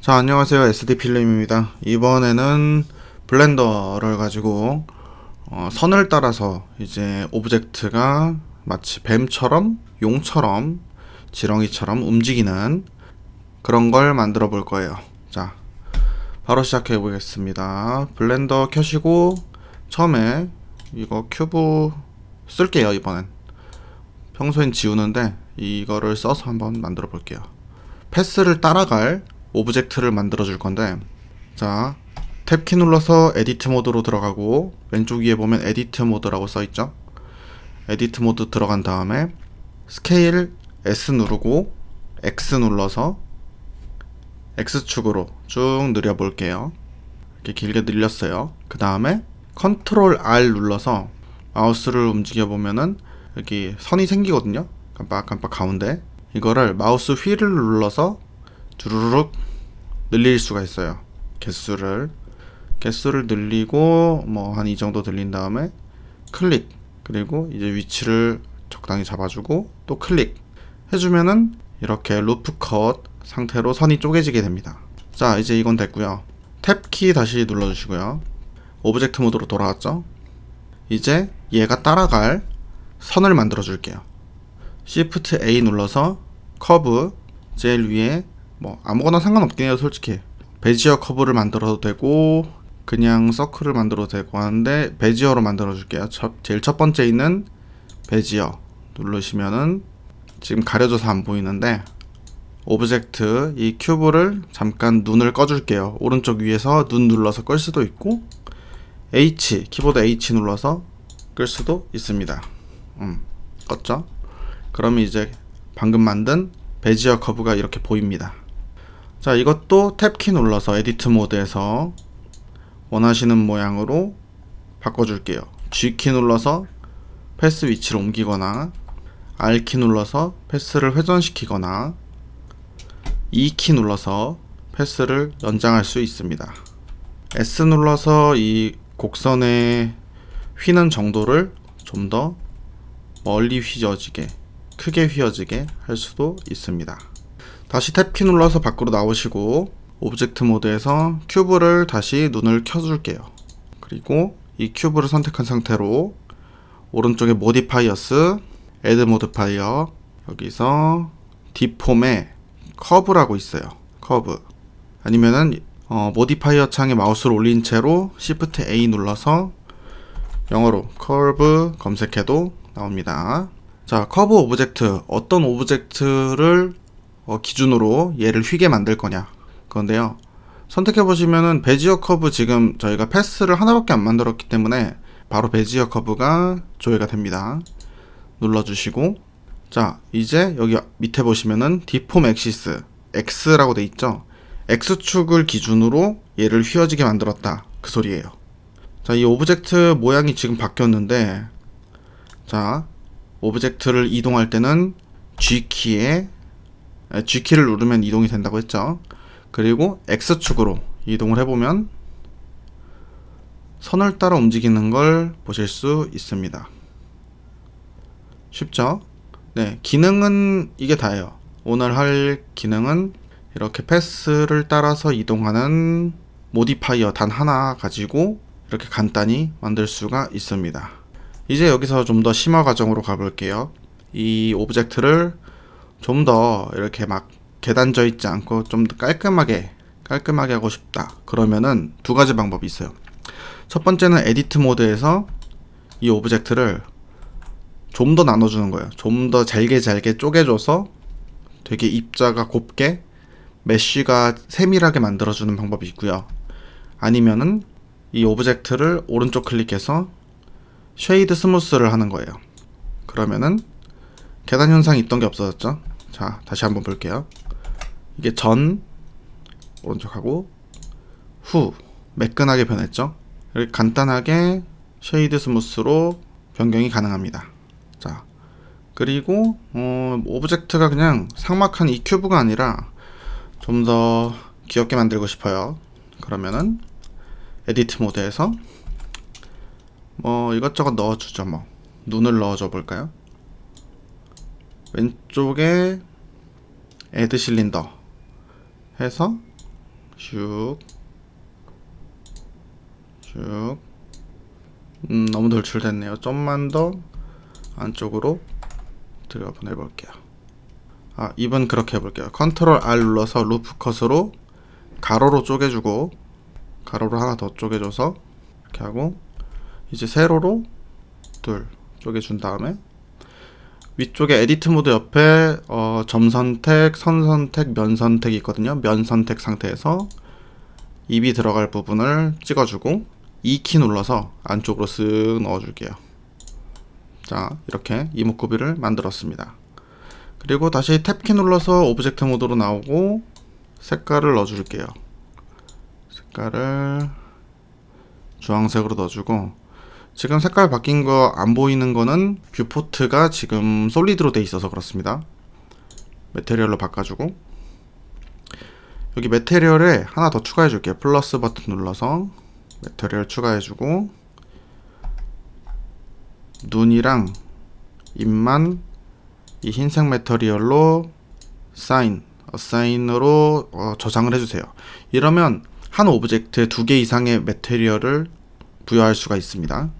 자, 안녕하세요. SD 필름입니다. 이번에는 블렌더를 가지고 어, 선을 따라서 이제 오브젝트가 마치 뱀처럼 용처럼 지렁이처럼 움직이는 그런 걸 만들어 볼 거예요. 자, 바로 시작해 보겠습니다. 블렌더 켜시고 처음에 이거 큐브 쓸게요, 이번엔. 평소엔 지우는데 이거를 써서 한번 만들어 볼게요. 패스를 따라갈 오브젝트를 만들어 줄 건데 자 탭키 눌러서 에디트 모드로 들어가고 왼쪽 위에 보면 에디트 모드라고 써 있죠? 에디트 모드 들어간 다음에 스케일 S 누르고 X 눌러서 X축으로 쭉 늘려 볼게요. 이렇게 길게 늘렸어요. 그 다음에 컨트롤 R 눌러서 마우스를 움직여 보면은 여기 선이 생기거든요? 깜빡깜빡 가운데. 이거를 마우스 휠을 눌러서 주르륵 늘릴 수가 있어요. 개수를 개수를 늘리고 뭐 한 이 정도 늘린 다음에 클릭 그리고 이제 위치를 적당히 잡아주고 또 클릭 해주면은 이렇게 루프 컷 상태로 선이 쪼개지게 됩니다. 자 이제 이건 됐고요. 탭 키 다시 눌러주시고요. 오브젝트 모드로 돌아왔죠? 이제 얘가 따라갈 선을 만들어 줄게요. Shift A 눌러서 커브 제일 위에 뭐 아무거나 상관없긴 해요 솔직히. 베지어 커브를 만들어도 되고 그냥 서클을 만들어도 되고 하는데 베지어로 만들어 줄게요. 첫, 제일 첫 번째 있는 베지어 누르시면은 지금 가려져서 안 보이는데 오브젝트 이 큐브를 잠깐 눈을 꺼 줄게요. 오른쪽 위에서 눈 눌러서 끌 수도 있고 H 키보드 H 눌러서 끌 수도 있습니다. 음 껐죠? 그러면 이제 방금 만든 베지어 커브가 이렇게 보입니다. 자, 이것도 탭키 눌러서 에디트 모드에서 원하시는 모양으로 바꿔줄게요. G키 눌러서 패스 위치를 옮기거나 R키 눌러서 패스를 회전시키거나 E키 눌러서 패스를 연장할 수 있습니다. S 눌러서 이 곡선의 휘는 정도를 좀 더 멀리 휘어지게 크게 휘어지게 할 수도 있습니다. 다시 탭키 눌러서 밖으로 나오시고 오브젝트 모드에서 큐브를 다시 눈을 켜줄게요. 그리고 이 큐브를 선택한 상태로 오른쪽에 모디파이어스, 애드 모디파이어 여기서 디폼에 커브라고 있어요. 커브 아니면은 어, 모디파이어 창에 마우스를 올린 채로 Shift A 눌러서 영어로 커브 검색해도 나옵니다. 자, 커브 오브젝트. 어떤 오브젝트를 어, 기준으로 얘를 휘게 만들 거냐. 그런데요. 선택해 보시면은 베지어 커브 지금 저희가 패스를 하나밖에 안 만들었기 때문에 바로 베지어 커브가 조회가 됩니다. 눌러주시고 자 이제 여기 밑에 보시면은 디폼 엑시스 X라고 돼 있죠. X축을 기준으로 얘를 휘어지게 만들었다. 그 소리예요. 자, 이 오브젝트 모양이 지금 바뀌었는데 자, 오브젝트를 이동할 때는 G키에 G키를 누르면 이동이 된다고 했죠. 그리고 X축으로 이동을 해보면 선을 따라 움직이는 걸 보실 수 있습니다. 쉽죠? 네, 기능은 이게 다예요. 오늘 할 기능은 이렇게 패스를 따라서 이동하는 모디파이어 단 하나 가지고 이렇게 간단히 만들 수가 있습니다. 이제 여기서 좀 더 심화 과정으로 가볼게요. 이 오브젝트를 좀 더 이렇게 막 계단져 있지 않고 좀 더 깔끔하게 깔끔하게 하고 싶다. 그러면은 두 가지 방법이 있어요. 첫 번째는 에디트 모드에서 이 오브젝트를 좀 더 나눠주는 거예요. 좀 더 잘게 잘게 쪼개줘서 되게 입자가 곱게 메쉬가 세밀하게 만들어주는 방법이 있고요. 아니면은 이 오브젝트를 오른쪽 클릭해서 쉐이드 스무스를 하는 거예요. 그러면은 계단 현상이 있던 게 없어졌죠. 자, 다시 한번 볼게요. 이게 전 오른쪽하고 후 매끈하게 변했죠. 이렇게 간단하게 쉐이드 스무스로 변경이 가능합니다. 자, 그리고 어, 오브젝트가 그냥 상막한 이 큐브가 아니라 좀 더 귀엽게 만들고 싶어요. 그러면은 에디트 모드에서 뭐 이것저것 넣어주죠 뭐 눈을 넣어줘 볼까요? 왼쪽에 애드 실린더 해서 슉, 슉. 음, 너무 돌출됐네요. 좀만 더 안쪽으로 들어가 보내볼게요. 아, 입은 그렇게 해볼게요. 컨트롤 R 눌러서 루프 컷으로 가로로 쪼개주고 가로로 하나 더 쪼개줘서 이렇게 하고 이제 세로로 둘 쪼개준 다음에 위쪽에 에디트 모드 옆에 어, 점 선택, 선 선택, 면 선택이 있거든요. 면 선택 상태에서 입이 들어갈 부분을 찍어주고 E 키 눌러서 안쪽으로 쓱 넣어줄게요. 자, 이렇게 이목구비를 만들었습니다. 그리고 다시 탭키 눌러서 오브젝트 모드로 나오고 색깔을 넣어줄게요. 색깔을 주황색으로 넣어주고 지금 색깔 바뀐 거 안 보이는 거는 뷰포트가 지금 솔리드로 돼 있어서 그렇습니다. 메테리얼로 바꿔주고 여기 메테리얼에 하나 더 추가해 줄게요. 플러스 버튼 눌러서 메테리얼 추가해 주고 눈이랑 입만 이 흰색 메터리얼로 사인, 사인으로 어, 저장을 해주세요. 이러면 한 오브젝트에 두 개 이상의 메테리얼을 부여할 수가 있습니다.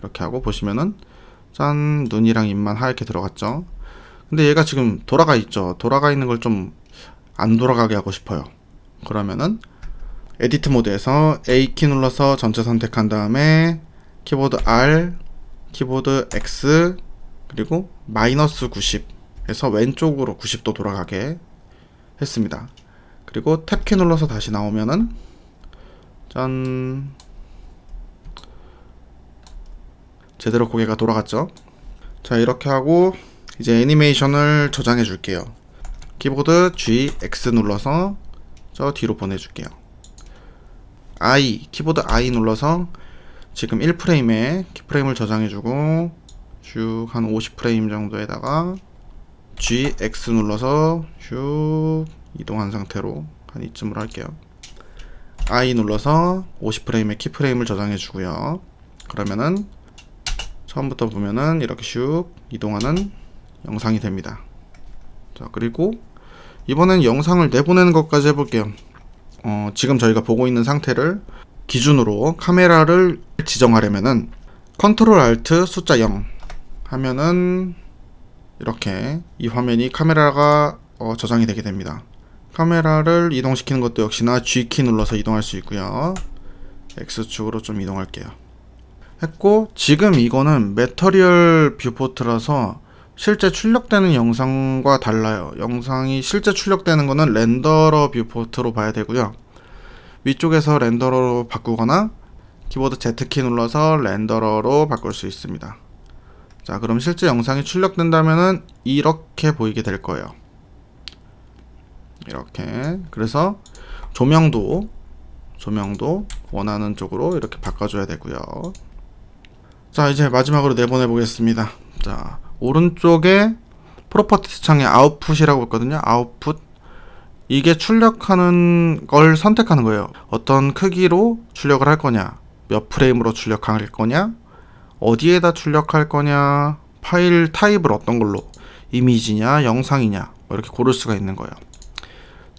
이렇게 하고 보시면은 짠 눈이랑 입만 하얗게 들어갔죠. 근데 얘가 지금 돌아가 있죠. 돌아가 있는 걸 좀 안 돌아가게 하고 싶어요. 그러면은 에디트 모드에서 A 키 눌러서 전체 선택한 다음에 키보드 R, 키보드 X 그리고 마이너스 90에서 왼쪽으로 90도 돌아가게 했습니다. 그리고 탭키 눌러서 다시 나오면은 짠 제대로 고개가 돌아갔죠. 자 이렇게 하고 이제 애니메이션을 저장해 줄게요. 키보드 G, X 눌러서 저 뒤로 보내줄게요. I, 키보드 I 눌러서 지금 1프레임에 키프레임을 저장해주고 쭉 한 50프레임 정도에다가 G, X 눌러서 쭉 이동한 상태로 한 이쯤으로 할게요. I 눌러서 50프레임에 키프레임을 저장해주고요. 그러면은 처음부터 보면은 이렇게 슉 이동하는 영상이 됩니다. 자 그리고 이번엔 영상을 내보내는 것까지 해볼게요. 어, 지금 저희가 보고 있는 상태를 기준으로 카메라를 지정하려면은 컨트롤 알트 숫자 0 하면은 이렇게 이 화면이 카메라가 어, 저장이 되게 됩니다. 카메라를 이동시키는 것도 역시나 G키 눌러서 이동할 수 있고요. X축으로 좀 이동할게요. 했고 지금 이거는 메터리얼 뷰포트라서 실제 출력되는 영상과 달라요. 영상이 실제 출력되는 거는 렌더러 뷰포트로 봐야 되고요. 위쪽에서 렌더러로 바꾸거나 키보드 Z키 눌러서 렌더러로 바꿀 수 있습니다. 자, 그럼 실제 영상이 출력된다면은 이렇게 보이게 될 거예요. 이렇게. 그래서 조명도 조명도 원하는 쪽으로 이렇게 바꿔줘야 되고요. 자, 이제 마지막으로 내보내 보겠습니다. 자, 오른쪽에 프로퍼티스 창에 아웃풋이라고 있거든요. 아웃풋. 이게 출력하는 걸 선택하는 거예요. 어떤 크기로 출력을 할 거냐, 몇 프레임으로 출력할 거냐, 어디에다 출력할 거냐, 파일 타입을 어떤 걸로, 이미지냐, 영상이냐, 뭐 이렇게 고를 수가 있는 거예요.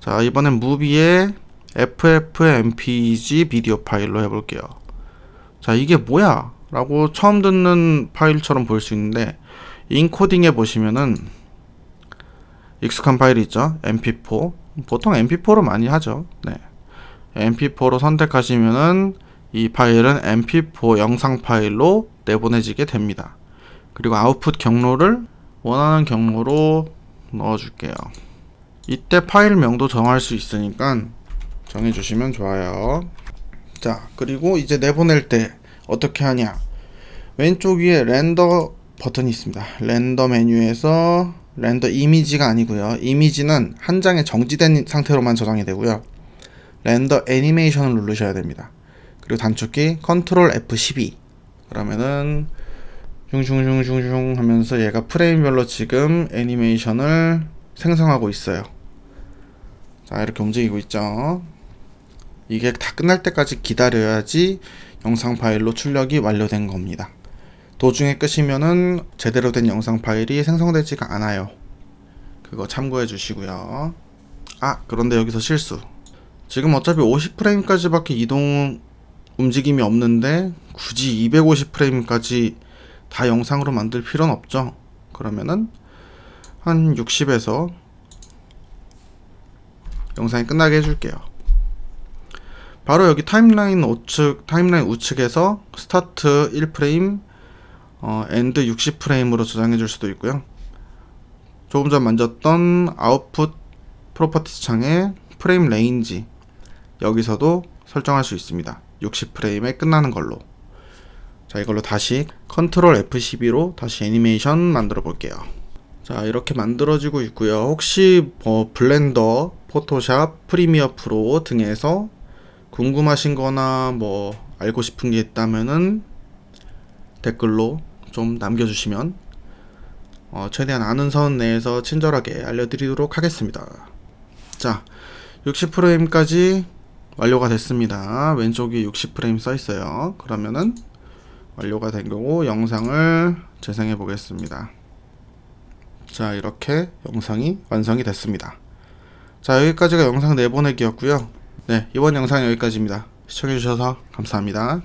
자, 이번엔 무비에 FFmpeg 비디오 파일로 해볼게요. 자, 이게 뭐야? 라고 처음 듣는 파일처럼 보일 수 있는데, 인코딩에 보시면은 익숙한 파일이 있죠. mp4. 보통 mp4로 많이 하죠. 네. mp4로 선택하시면은 이 파일은 mp4 영상 파일로 내보내지게 됩니다. 그리고 아웃풋 경로를 원하는 경로로 넣어줄게요. 이때 파일명도 정할 수 있으니까 정해주시면 좋아요. 자, 그리고 이제 내보낼 때 어떻게 하냐? 왼쪽 위에 렌더 버튼이 있습니다. 렌더 메뉴에서 렌더 이미지가 아니고요. 이미지는 한 장에 정지된 상태로만 저장이 되고요. 렌더 애니메이션을 누르셔야 됩니다. 그리고 단축키 컨트롤 F12 그러면은 슝슝슝슝슝 하면서 얘가 프레임별로 지금 애니메이션을 생성하고 있어요. 자 이렇게 움직이고 있죠. 이게 다 끝날 때까지 기다려야지 영상 파일로 출력이 완료된 겁니다. 도중에 끄시면은 제대로 된 영상 파일이 생성되지가 않아요. 그거 참고해 주시고요. 아, 그런데 여기서 실수. 지금 어차피 50프레임까지밖에 이동 움직임이 없는데 굳이 250프레임까지 다 영상으로 만들 필요는 없죠. 그러면은 한 60에서 영상이 끝나게 해줄게요. 바로 여기 타임라인 우측 타임라인 우측에서 스타트 1프레임 어, 엔드 60프레임으로 저장해 줄 수도 있고요. 조금 전 만졌던 아웃풋 프로퍼티스 창에 프레임 레인지 여기서도 설정할 수 있습니다. 60프레임에 끝나는 걸로. 자, 이걸로 다시 컨트롤 F12로 다시 애니메이션 만들어 볼게요. 자, 이렇게 만들어지고 있고요. 혹시 뭐 블렌더, 포토샵, 프리미어 프로 등에서 궁금하신 거나 뭐 알고 싶은 게 있다면은 댓글로 좀 남겨주시면 어, 최대한 아는 선 내에서 친절하게 알려드리도록 하겠습니다. 자, 60프레임까지 완료가 됐습니다. 왼쪽에 60프레임 써 있어요. 그러면은 완료가 된 거고 영상을 재생해 보겠습니다. 자, 이렇게 영상이 완성이 됐습니다. 자, 여기까지가 영상 내보내기였고요. 네, 이번 영상 여기까지입니다. 시청해 주셔서 감사합니다.